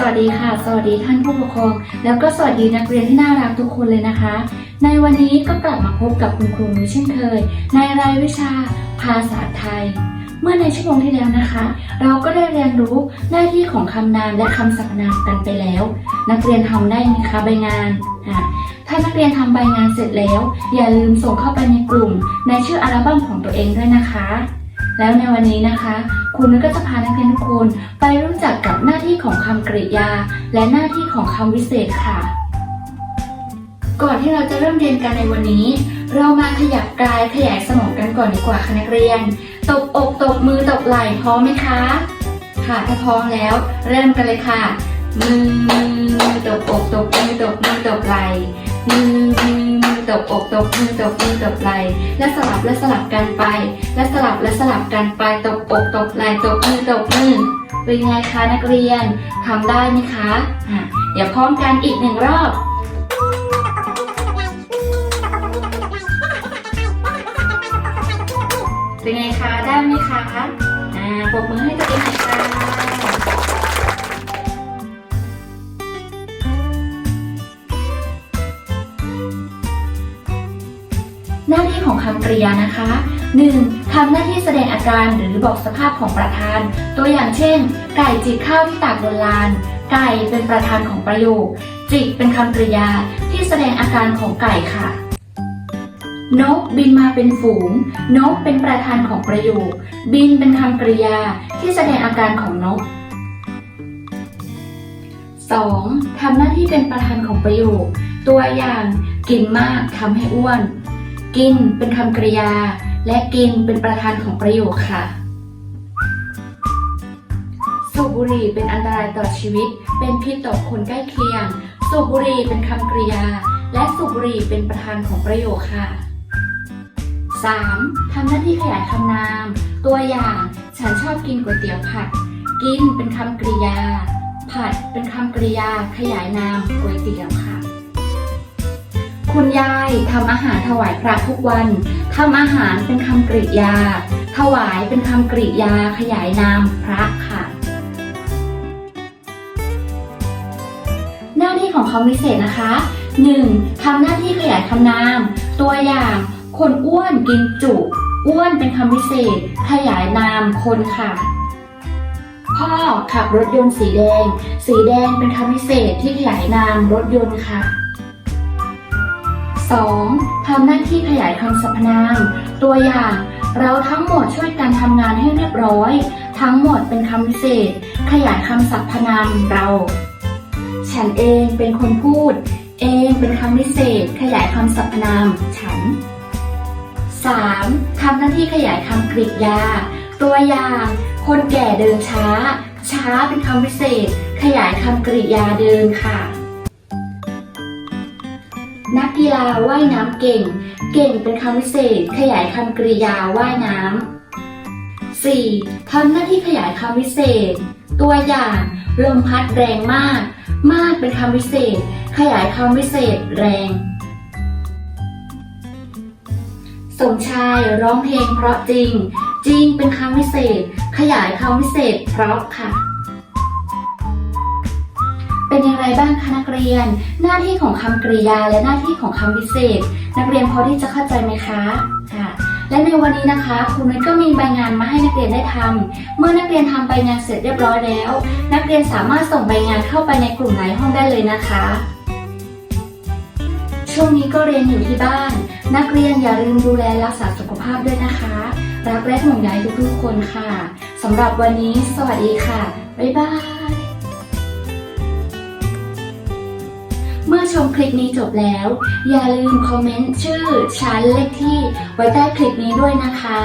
สวัสดีค่ะ สวัสดีท่านผู้ปกครอง แล้วก็สวัสดีนักเรียนที่น่ารักทุกคนเลยนะคะ ในวันนี้ก็กลับมาพบกับคุณครูนุ้ยเช่นเคย ในรายวิชาภาษาไทย เมื่อในชั่วโมงที่แล้วนะคะ เราก็ได้เรียนรู้หน้าที่ของคำนามและคำสรรพนามกันไปแล้ว นักเรียนทำได้ไหมคะใบงานอะถ้านักเรียนทำใบงานเสร็จแล้ว อย่าลืมส่งเข้าไปในกลุ่ม ในชื่ออัลบั้มของตัวเองด้วยนะคะ แล้วในวันนี้นะคะ คุณก็จะพานักเรียนทุกคนไปรู้จักกับหน้าที่ของคำกริยา และหน้าที่ของคำวิเศษค่ะ ก่อนที่เราจะเริ่มเรียนกันในวันนี้ เรามาขยับกายขยายสมองกันก่อนดีกว่าค่ะนักเรียน ตบอกตบมือตบไหล่พร้อมไหมคะ ค่ะถ้าพร้อมแล้ว เริ่มกันเลยค่ะมือมือมือตบอกตบมือตบมือตบไหล่ มือมือมือตบอก ตบมือตบมือตบไหล่และสลับและสลับกันไป และสลับและสลับกันไป ตบอก ตบไหล่ตบมือตบมือเป็นไงคะนักเรียนทำได้ไหมคะอะเดี๋ยวพร้อมกันอีกหนึ่งรอบเป็นไงคะได้ไหมคะอ่าปรบมือให้ตัวเองหน่อยค่ะ หน้าที่ของคำกริยานะคะ 1. ทำหน้าที่แสดงอาการหรือบอกสภาพของประธาน ตัวอย่างเช่น ไก่จิกข้าวที่ตากบนลาน ไก่เป็นประธานของประโยค จิกเป็นคำกริยาที่แสดงอาการของไก่ค่ะ นกบินมาเป็นฝูง นกเป็นประธานของประโยค บินเป็นคำกริยาที่แสดงอาการของนก 2. ทำหน้าที่เป็นประธานของประโยค ตัวอย่างกินมากทำให้อ้วน กินเป็นคำกริยา และกินเป็นประธานของประโยคค่ะ สูบบุหรี่เป็นอันตรายต่อชีวิต เป็นพิษต่อคนใกล้เคียง สูบบุหรี่เป็นคำกริยา และสูบบุหรี่เป็นประธานของประโยคค่ะ 3. ทำหน้าที่ขยายคำนาม ตัวอย่าง ฉันชอบกินก๋วยเตี๋ยวผัด กินเป็นคำกริยา ผัดเป็นคำกริยา ขยายนามก๋วยเตี๋ยวค่ะ คุณยายทำอาหารถวายพระทุกวันทำอาหารเป็นคำกริยา ถวายเป็นคำกริยาขยายนามพระค่ะ หน้าที่ของคำวิเศษนะคะ 1. ทำหน้าที่ขยายคำนาม ตัวอย่าง คนอ้วนกินจุอ้วนเป็นคำวิเศษ ขยายนามคนค่ะ พ่อขับรถยนต์สีแดง สีแดงเป็นคำวิเศษที่ขยายนามรถยนต์ค่ะ 2. ทำหน้าที่ขยายคำสรรพนาม ตัวอย่าง เราทั้งหมดช่วยกันทำงานให้เรียบร้อย ทั้งหมดเป็นคำวิเศษ ขยายคำสรรพนามเรา ฉันเองเป็นคนพูด เองเป็นคำวิเศษ ขยายคำสรรพนาม ฉัน 3. ทำหน้าที่ขยายคำกริยา ตัวอย่าง คนแก่เดินช้า ช้าเป็นคำวิเศษ ขยายคำกริยาเดินค่ะ นักกีฬาว่ายน้ำเก่ง เก่งเป็นคำวิเศษ ขยายคำกริยาว่ายน้ำ 4. ทำหน้าที่ขยายคำวิเศษ ตัวอย่าง ลมพัดแรงมาก มากเป็นคำวิเศษ ขยายคำวิเศษ แรง สมชายร้องเพลงเพราะจริง จริงเป็นคำวิเศษ ขยายคำวิเศษ เพราะค่ะ เป็นอย่างไรบ้างคะนักเรียน หน้าที่ของคำกริยาและหน้าที่ของคำวิเศษ นักเรียนพอที่จะเข้าใจไหมคะค่ะ และในวันนี้นะคะครูนุ้ยก็มีใบงานมาให้นักเรียนได้ทำเมื่อนักเรียนทำใบงานเสร็จเรียบร้อยแล้ว นักเรียนสามารถส่งใบงานเข้าไปในกลุ่มไลน์ห้องได้เลยนะคะ ช่วงนี้ก็เรียนอยู่ที่บ้าน นักเรียนอย่าลืมดูแลรักษาสุขภาพด้วยนะคะ รักและห่วงใยทุกๆคนค่ะสำหรับวันนี้ สวัสดีค่ะบ๊ายบาย ชมคลิปนี้จบแล้ว อย่าลืมคอมเมนต์ชื่อชั้นเลขที่ไว้ใต้คลิปนี้ด้วยนะคะ